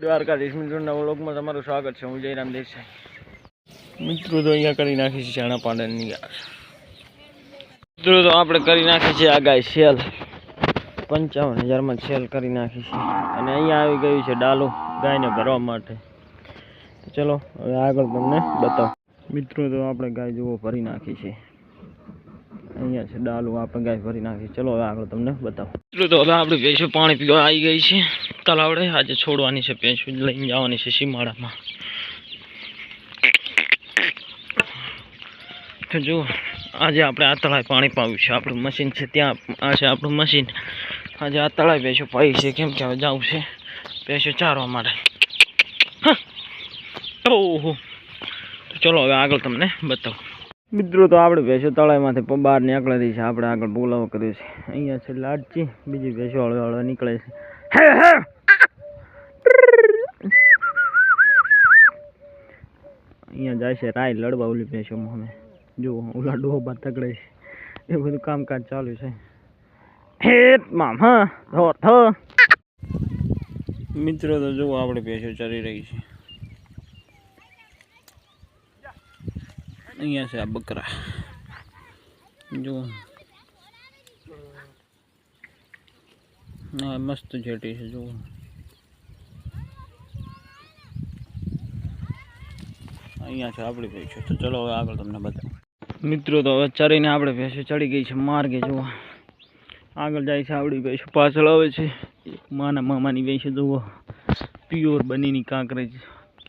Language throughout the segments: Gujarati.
દ્વારકાધીશ, મિત્રોના વ્લોગમાં તમારું સ્વાગત છે. હું જયરામ દેસાઈ. મિત્રો, તો અહીંયા કરી નાખી છે ચાણા પાડનની મિત્રો, તો આપણે કરી નાખી છે આ ગાય સેલ. પંચાવન હજારમાં સેલ કરી નાખી છે. અને અહીંયા આવી ગયું છે ડાલુ ગાયને ભરવા માટે. ચલો, હવે આગળ તમને બતાવો. મિત્રો, તો આપણે ગાય જુઓ, ભરી નાખી છે. અહીંયા છે, ડાલું આપણે ગાય ભરી નાખી. ચલો, હવે આગળ તમને બતાવો. તો હવે આપણે ભેંસો પાણી પીવા આવી ગઈ છે. તલાવડે, આજે છોડવાની છે ભેંસો લઈને જવાની છે સીમાડામાં તો જુઓ, આજે આપણે આ તળાવે પાણી પાવ્યું છે, આપણું મશીન છે, ત્યાં આ છે આપણું મશીન આજે આ તળાવે ભેંસો પાવી છે, કેમ કે હવે જવું છે ભેંસો ચારવા માટે. ઓહો. ચલો, હવે આગળ તમને બતાવું. મિત્રો, તો આપણે ભેંસો તળાવમાંથી બહાર નીકળેલી છે. આપણે આગળ બોલાવો કર્યો છે. અહીંયા છે લાડચી, બીજી ભેંસો હળવે હળવે નીકળે છે. અહીંયા જાય છે રાય લડવા ઓલી ભેંસોમાં અમે. જુઓ ઓલા ડોબા તકડે છે. એ બધું કામકાજ ચાલુ છે. હેત મામ થો મિત્રો, તો જુઓ આપણે ભેંસો ચરી રહી છે. અહીંયા છે આ બકરા. જુઓ. હા મસ્ત જેટી છે, જુઓ. અહીંયા છે આપણી ભેંસો તો ચલો હવે આગળ તમને બતાવું. મિત્રો, તો હવે ચરીને આપણે ભેંસો ચડી ગઈ છે માર્ગે, જુઓ. આગળ જાય છે આપણી ભેંસો પાછળ આવે છે. માના મામાની ભેંસો, જુઓ. પ્યોર બનીની કાંકરેજ.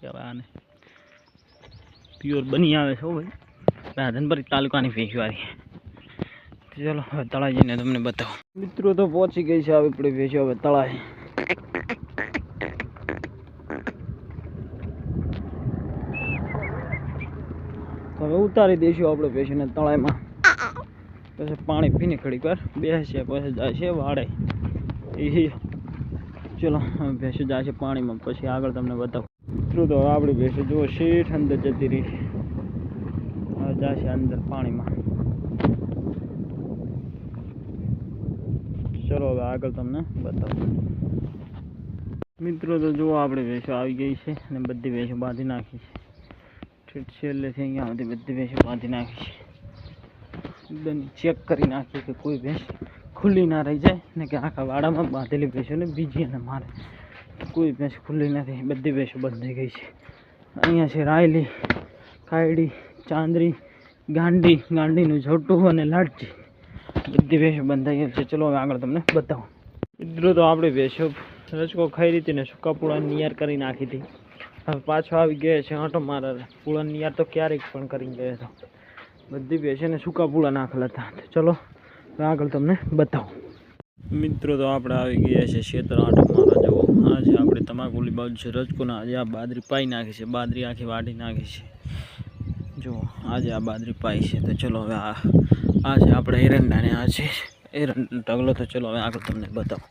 કહેવાય આને પ્યોર બની આવે છે, હો ભાઈ. રાધનપુરી તાલુકાની ભેંસો આવી ચલો, હવે જઈને તમને બતાવો. મિત્રો તો પહોંચી ગઈ છે હવે આપણે ભેંસો હવે તળાવે હવે ઉતારી દઈશું આપણે ભેંસોને તળાવમાં પછી પાણી પીને ઘડીક વાર બેસે પછી જાય છે વાડે. એ ચલો ભેંસું જાય છે પાણીમાં, પછી આગળ તમને બતાવું. મિત્રો તો આપણી ભેંસું જુઓ, શેઠ અંદર જતી રહી છે અંદર પાણીમાં. ચલો હવે આગળ તમને બતાવું. મિત્રો તો જુઓ આપણે ભેંસો આવી ગઈ છે અને બધી ભેંસો બાંધી નાખી છે. છેલ્લેથી અહીંયા સુધી બધી ભેંસો બાંધી નાખી છે. એકદમ ચેક કરી નાખી કે કોઈ ભેંસ ખુલ્લી ના રહી જાય ને કે આખા વાડામાં બાંધેલી ભેંસોને બીજી અને મારે. કોઈ ભેંસ ખુલ્લી નથી, બધી ભેંસો બંધાઈ ગઈ છે. અહીંયા છે રાયલી, કાયડી, ચાંદરી ગાંડી ગાંડીનું ઝોટું અને લાડજી બધી ભેંસો બંધાઈ છે. ચલો હવે આગળ તમને બતાવું. મિત્રો તો આપણે ભેંસો રચકો ખાઈ રીતે ને સૂકા પૂળાની નિયાર કરી નાખી હતી. હવે પાછો આવી ગયા છે આંટો મારા પૂળાની નિયાર તો ક્યારેક પણ કરી ગયો હતો. બધી ભેંસોને સૂકા પૂળા નાખેલા હતા. ચલો આગળ તમને બતાવું. મિત્રો તો આપણે આવી ગયા છે શેતર આંટો મારા જવો આજે આપણે તમાકુલી બાજુ છે રજકોના. આજે આ બાદરી પાઈ નાખી છે. બાદરી આખી વાટી નાખી છે. જો, આજે આ બાદરી પાઈ છે. તો ચલો હવે આ આ છે આપણે એરંડા ને આ છે એરંડા ઢગલો. તો ચલો હવે આગળ તમને બતાવું.